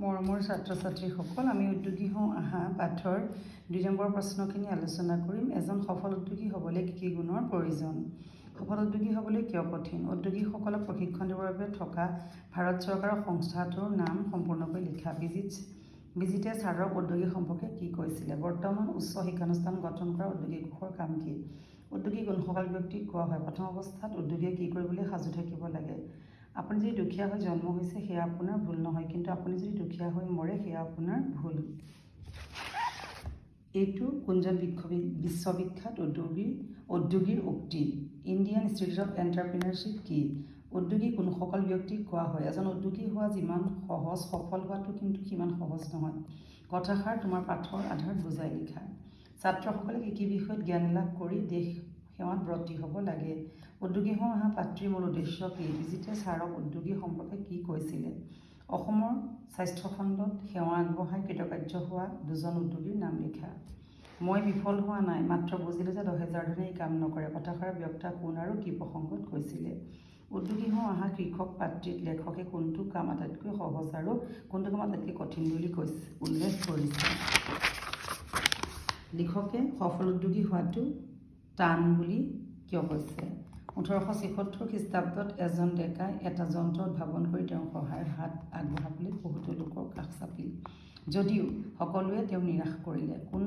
মৰমৰ ছাত্ৰ ছাত্ৰীসকল আমি উদ্যোগী হওঁ আহা পাঠৰ দুই নম্বৰ প্ৰশ্নখিনি আলোচনা কৰিম। এজন সফল উদ্যোগী হ'বলৈ কি কি গুণৰ প্ৰয়োজন? সফল উদ্যোগী হ'বলৈ কিয় কঠিন? উদ্যোগীসকলক প্ৰশিক্ষণ দিবৰ বাবে থকা ভাৰত চৰকাৰৰ সংস্থাটোৰ নাম সম্পূৰ্ণকৈ লিখা। বিজিত বিজিতে ছাৰক উদ্যোগী সম্পৰ্কে কি কৈছিলে? বৰ্তমান উচ্চ শিক্ষানুষ্ঠান গঠন কৰা উদ্যোগী কোষৰ কাম কি? উদ্যোগী গুণসকল ব্যক্তিক কোৱা হয়? প্ৰথম অৱস্থাত উদ্যোগীয়ে কি কৰিবলৈ সাজু থাকিব লাগে? আপুনি যদি দুখীয়া হৈ জন্ম হৈছে সেয়া আপোনাৰ ভুল নহয়। কিন্তু আপুনি যদি দুখীয়া হৈ মৰে সেয়া আপোনাৰ ভুল। এইটো কোনজন বিখ্ব- বিশ্ববিখ্যাত উদ্যোগীৰ উদ্যোগীৰ উক্তি। ইণ্ডিয়ান ইনষ্টিটিউট অফ এণ্টাৰপ্ৰিনাৰশ্বিপ কি? উদ্যোগী কোনসকল ব্যক্তিক কোৱা হয়? এজন উদ্যোগী হোৱা যিমান সহজ সফল হোৱাটো কিন্তু সিমান সহজ নহয়। কথাষাৰ তোমাৰ পাঠৰ আধাৰত বুজাই লিখা। ছাত্ৰসকলে কি কি বিষয়ত জ্ঞান লাভ কৰি দেশ সেৱাত ব্ৰতী হ'ব লাগে। উদ্যোগী হৈ অহা পাত্ৰীৰ মূল উদ্দেশ্য কি? বিজিতে ছাৰক উদ্যোগী সম্পৰ্কে কি কৈছিলে? অসমৰ স্বাস্থ্য খণ্ডত সেৱা আগবঢ়াই কৃতকাৰ্য হোৱা দুজন উদ্যোগীৰ নাম লিখা। মই বিফল হোৱা নাই মাত্ৰ বুজিলোঁ যে দহ হেজাৰ ধনে এই কাম নকৰে। কথাষাৰ ব্যক্তা কোন আৰু কি প্ৰসংগত কৈছিলে? উদ্যোগী হৈ অহা কৃষক পাত্ৰীক লেখকে কোনটো কাম আটাইতকৈ সহজ আৰু কোনটো কাম আটাইতকৈ কঠিন বুলি কৈছে উল্লেখ কৰিছে। লিখকে সফল উদ্যোগী হোৱাটো টান বুলি কিয় কৈছে ওঠৰশ ছিসত্তৰ খ্ৰীষ্টাব্দত এজন ডেকাই এটা যন্ত্ৰ উদ্ভাৱন কৰি তেওঁৰ সহায়ৰ হাত আগবঢ়াবলৈ বহুতো লোকৰ কাষ চাপিল। যদিও সকলোৱে তেওঁক নিৰাশ কৰিলে কোন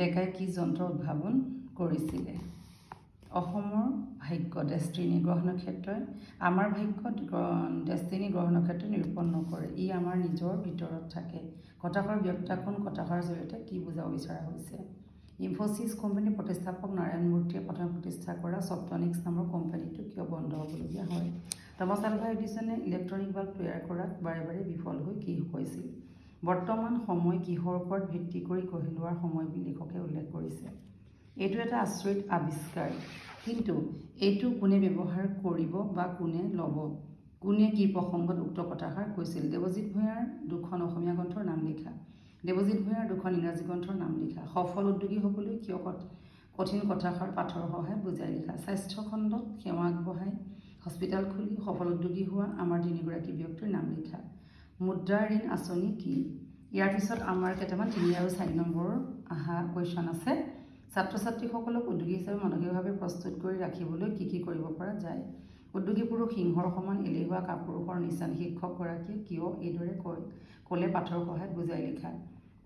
ডেকাই কি যন্ত্ৰ উদ্ভাৱন কৰিছিলে? অসমৰ ভাগ্য ডেষ্টিনী গ্ৰহ নক্ষত্ৰই আমাৰ ভাগ্য ডেষ্টিনী গ্ৰহ নক্ষত্ৰই নিৰূপণ নকৰে। ই আমাৰ নিজৰ ভিতৰত থাকে। কথাষাৰ ব্যক্তা কোন কথাষাৰৰ জৰিয়তে কি বুজাব বিচৰা হৈছে? ইনফ'চিছ কোম্পানীৰ প্ৰতিষ্ঠাপক নাৰায়ণ মূৰ্তিয়ে প্ৰথমে প্ৰতিষ্ঠা কৰা ছফ্টনিক্স নামৰ কোম্পানীটো কিয় বন্ধ হ'বলগীয়া হয়? থমাছ আলভা এডিছনে ইলেক্ট্ৰনিক বাল্ব তৈয়াৰ কৰাত বাৰে বাৰে বিফল হৈ কি হৈছিল? বৰ্তমান সময় কিহৰ ওপৰত ভিত্তি কৰি গঢ়ি লোৱাৰ সময় বুলি লিখকে উল্লেখ কৰিছে। এইটো এটা আচৰিত আৱিষ্কাৰ। কিন্তু এইটো কোনে ব্যৱহাৰ কৰিব বা কোনে ল'ব? কোনে কি প্ৰসংগত উক্ত কথাষাৰ কৈছিল? দেৱজিৎ ভূঞাৰ দুখন অসমীয়া গ্ৰন্থৰ নাম লিখা। দেৱজিৎ ভূঞাৰ দুখন ইংৰাজী গ্ৰন্থৰ নাম লিখা। সফল উদ্যোগী হ'বলৈ কিয় কঠ- কঠিন কথাষাৰ পাঠৰ সহায়ত বুজাই লিখা। স্বাস্থ্য খণ্ডত সেৱা আগবঢ়াই হস্পিটেল খুলি সফল উদ্যোগী হোৱা আমাৰ তিনিগৰাকী ব্যক্তিৰ নাম লিখা। মুদ্ৰা ঋণ আঁচনি কি? ইয়াৰ পিছত আমাৰ কেইটামান তিনি আৰু চাৰি নম্বৰৰ অহা কুৱেশ্যন আছে। ছাত্ৰ ছাত্ৰীসকলক উদ্যোগী হিচাপে মানসিকভাৱে প্ৰস্তুত কৰি ৰাখিবলৈ কি কি কৰিব পৰা যায়? উদ্যোগী পুৰুষ সিংহৰ সমান এলেহুৱা কাপুৰুষৰ নিচান শিক্ষকগৰাকীয়ে কিয় এইদৰে কয়? ক'লে পাঠৰ সহায়ত বুজাই লিখা।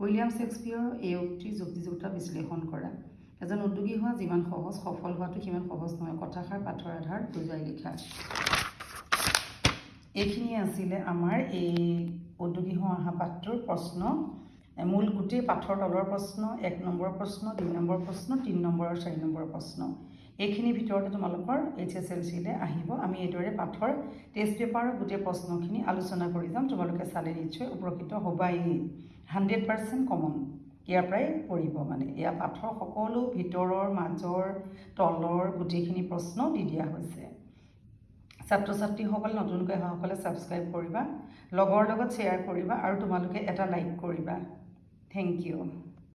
উইলিয়াম শ্বেক্সপিয়ৰৰ এই উক্তিৰ যুক্তিযুক্ত বিশ্লেষণ কৰা। এজন উদ্যোগী হোৱা যিমান সহজ সফল হোৱাটো সিমান সহজ নহয় কথাষাৰ পাঠৰ আধাৰত বুজাই লিখা। এইখিনিয়ে আছিলে আমাৰ এই উদ্যোগী হৈ অহা পাঠটোৰ প্ৰশ্ন মূল গোটেই পাঠৰ তলৰ প্ৰশ্ন এক নম্বৰ প্ৰশ্ন দুই নম্বৰ প্ৰশ্ন তিনি নম্বৰ আৰু চাৰি নম্বৰ প্ৰশ্ন। এইখিনিৰ ভিতৰতে তোমালোকৰ এইচ এছ এল চিলৈ আহিব। আমি এইদৰে পাঠৰ টেষ্ট পেপাৰৰ গোটেই প্ৰশ্নখিনি আলোচনা কৰি যাম। তোমালোকে চালে নিশ্চয় উপকৃত হ'বাই। হাণ্ড্ৰেড পাৰ্চেণ্ট কমন ইয়াৰ পৰাই পৰিব মানে। এয়া পাঠৰ সকলো ভিতৰৰ মাজৰ তলৰ গোটেইখিনি প্ৰশ্ন দি দিয়া হৈছে। ছাত্ৰ ছাত্ৰীসকল নতুনকৈ অহাসকলে ছাবস্ক্ৰাইব কৰিবা। লগৰ লগত শ্বেয়াৰ কৰিবা আৰু তোমালোকে এটা লাইক কৰিবা। Thank U